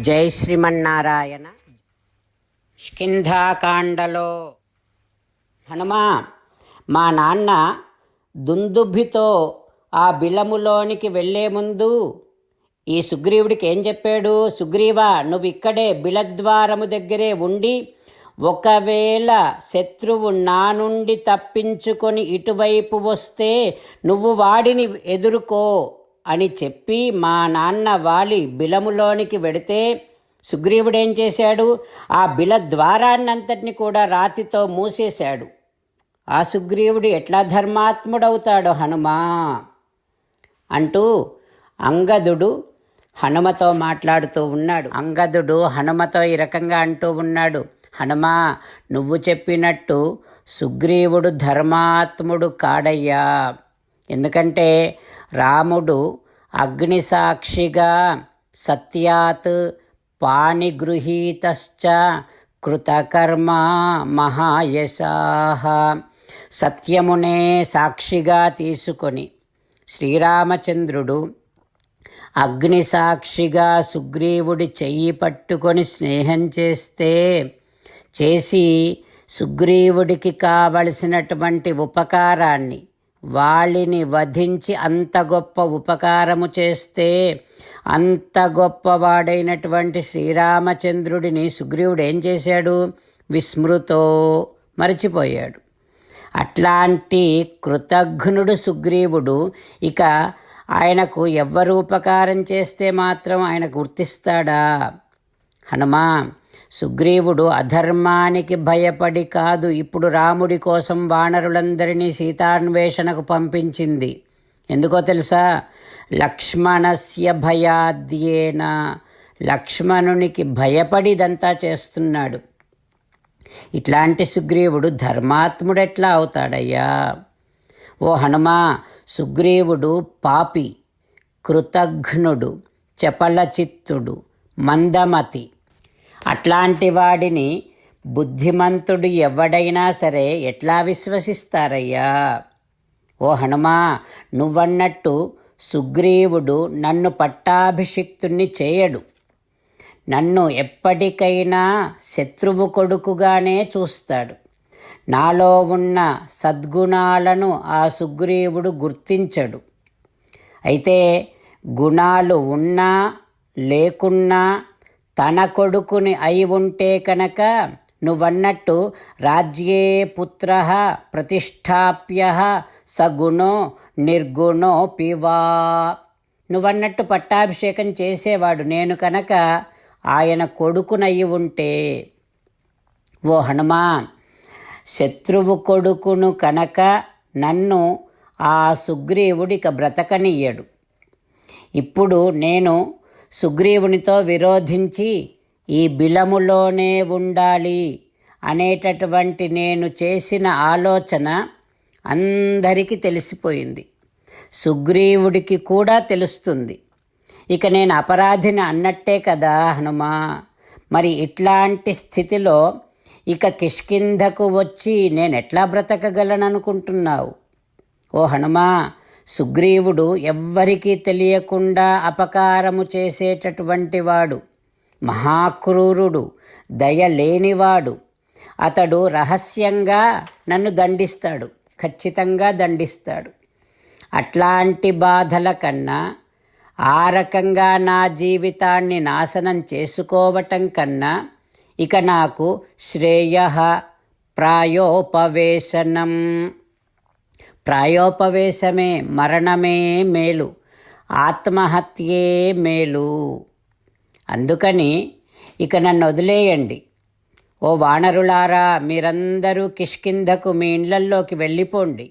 జై శ్రీమన్నారాయణ. స్కింధాకాండలో హనుమా మా నాన్న దుందుభితో ఆ బిలములోనికి వెళ్ళే ముందు ఈ సుగ్రీవుడికి ఏం చెప్పాడు? సుగ్రీవా నువ్వు ఇక్కడే బిలద్వారము దగ్గరే ఉండి ఒకవేళ శత్రువు నా నుండి తప్పించుకొని ఇటువైపు వస్తే నువ్వు వాడిని ఎదుర్కో. అని చెప్పి మా నాన్న వాలి బిలములోనికి వెడితే సుగ్రీవుడు ఏం చేశాడు? ఆ బిల ద్వారాన్నంతటిని కూడా రాతితో మూసేశాడు. ఆ సుగ్రీవుడు ఎట్లా ధర్మాత్ముడవుతాడు హనుమా? అంటూ అంగదుడు హనుమతో మాట్లాడుతూ ఉన్నాడు. అంగదుడు హనుమతో ఈ రకంగా అంటూ ఉన్నాడు. హనుమా నువ్వు చెప్పినట్టు సుగ్రీవుడు ధర్మాత్ముడు కాడయ్యా. ఎందుకంటే రాముడు అగ్నిసాక్షిగా సత్యాత్ పాణిగృహీతశ్చ కృతకర్మ మహాయశాహ సత్యమునే సాక్షిగా తీసుకొని శ్రీరామచంద్రుడు అగ్నిసాక్షిగా సుగ్రీవుడి చెయ్యి పట్టుకొని స్నేహం చేస్తే చేసి సుగ్రీవుడికి కావలసినటువంటి ఉపకారాన్ని వాళ్ళని వధించి అంత గొప్ప ఉపకారము చేస్తే అంత గొప్పవాడైనటువంటి శ్రీరామచంద్రుడిని సుగ్రీవుడు ఏం చేశాడు? విస్మృతో మరచిపోయాడు. అట్లాంటి కృతఘ్నుడు సుగ్రీవుడు ఇక ఆయనకు ఎవ్వరు ఉపకారం చేస్తే మాత్రం ఆయన గుర్తిస్తాడా? హనుమా సుగ్రీవుడు అధర్మానికి భయపడి కాదు ఇప్పుడు రాముడి కోసం వానరులందరినీ సీతాన్వేషణకు పంపించింది. ఎందుకో తెలుసా? లక్ష్మణస్య భయాద్యేన. లక్ష్మణునికి భయపడిదంతా చేస్తున్నాడు. ఇట్లాంటి సుగ్రీవుడు ధర్మాత్ముడెట్లా అవుతాడయ్యా? ఓ హనుమా సుగ్రీవుడు పాపి కృతఘ్నుడు చపలచిత్తుడు మందమతి. అట్లాంటి వాడిని బుద్ధిమంతుడు ఎవడైనా సరే ఎట్లా విశ్వసిస్తారయ్యా? ఓ హనుమా నువ్వన్నట్టు సుగ్రీవుడు నన్ను పట్టాభిషిక్తుణ్ణి చేయడు. నన్ను ఎప్పటికైనా శత్రువు కొడుకుగానే చూస్తాడు. నాలో ఉన్న సద్గుణాలను ఆ సుగ్రీవుడు గుర్తించడు. అయితే గుణాలు ఉన్నా లేకున్నా తన కొడుకుని అయి ఉంటే కనుక నువ్వన్నట్టు రాజ్యే పుత్ర ప్రతిష్టాప్య సగుణో నిర్గుణో పివా నువ్వన్నట్టు పట్టాభిషేకం చేసేవాడు నేను కనుక ఆయన కొడుకునయ్యి ఉంటే. ఓ హనుమా శత్రువు కొడుకును కనుక నన్ను ఆ సుగ్రీవుడిక బ్రతకనియ్యడు. ఇప్పుడు నేను సుగ్రీవునితో విరోధించి ఈ బిలములోనే ఉండాలి అనేటటువంటి నేను చేసిన ఆలోచన అందరికీ తెలిసిపోయింది. సుగ్రీవుడికి కూడా తెలుస్తుంది. ఇక నేను అపరాధిని అన్నట్టే కదా హనుమా. మరి ఇట్లాంటి స్థితిలో ఇక కిష్కింధకు వచ్చి నేను ఎట్లా బ్రతకగలననుకుంటున్నావు? ఓ హనుమా సుగ్రీవుడు ఎవ్వరికీ తెలియకుండా అపకారము చేసేటటువంటి వాడు. మహాక్రూరుడు దయ లేనివాడు అతడు రహస్యంగా నన్ను దండిస్తాడు ఖచ్చితంగా దండిస్తాడు. అట్లాంటి బాధల కన్నా ఆ రకంగా నా జీవితాన్ని నాశనం చేసుకోవటం కన్నా ఇక నాకు శ్రేయ ప్రాయోపవేశనం. ప్రాయోపవేశమే మరణమే మేలు ఆత్మహత్యే మేలు. అందుకని ఇక నన్ను వదిలేయండి. ఓ వానరులారా మీరందరూ కిష్కింధకు మీ ఇండ్లల్లోకి వెళ్ళిపోండి.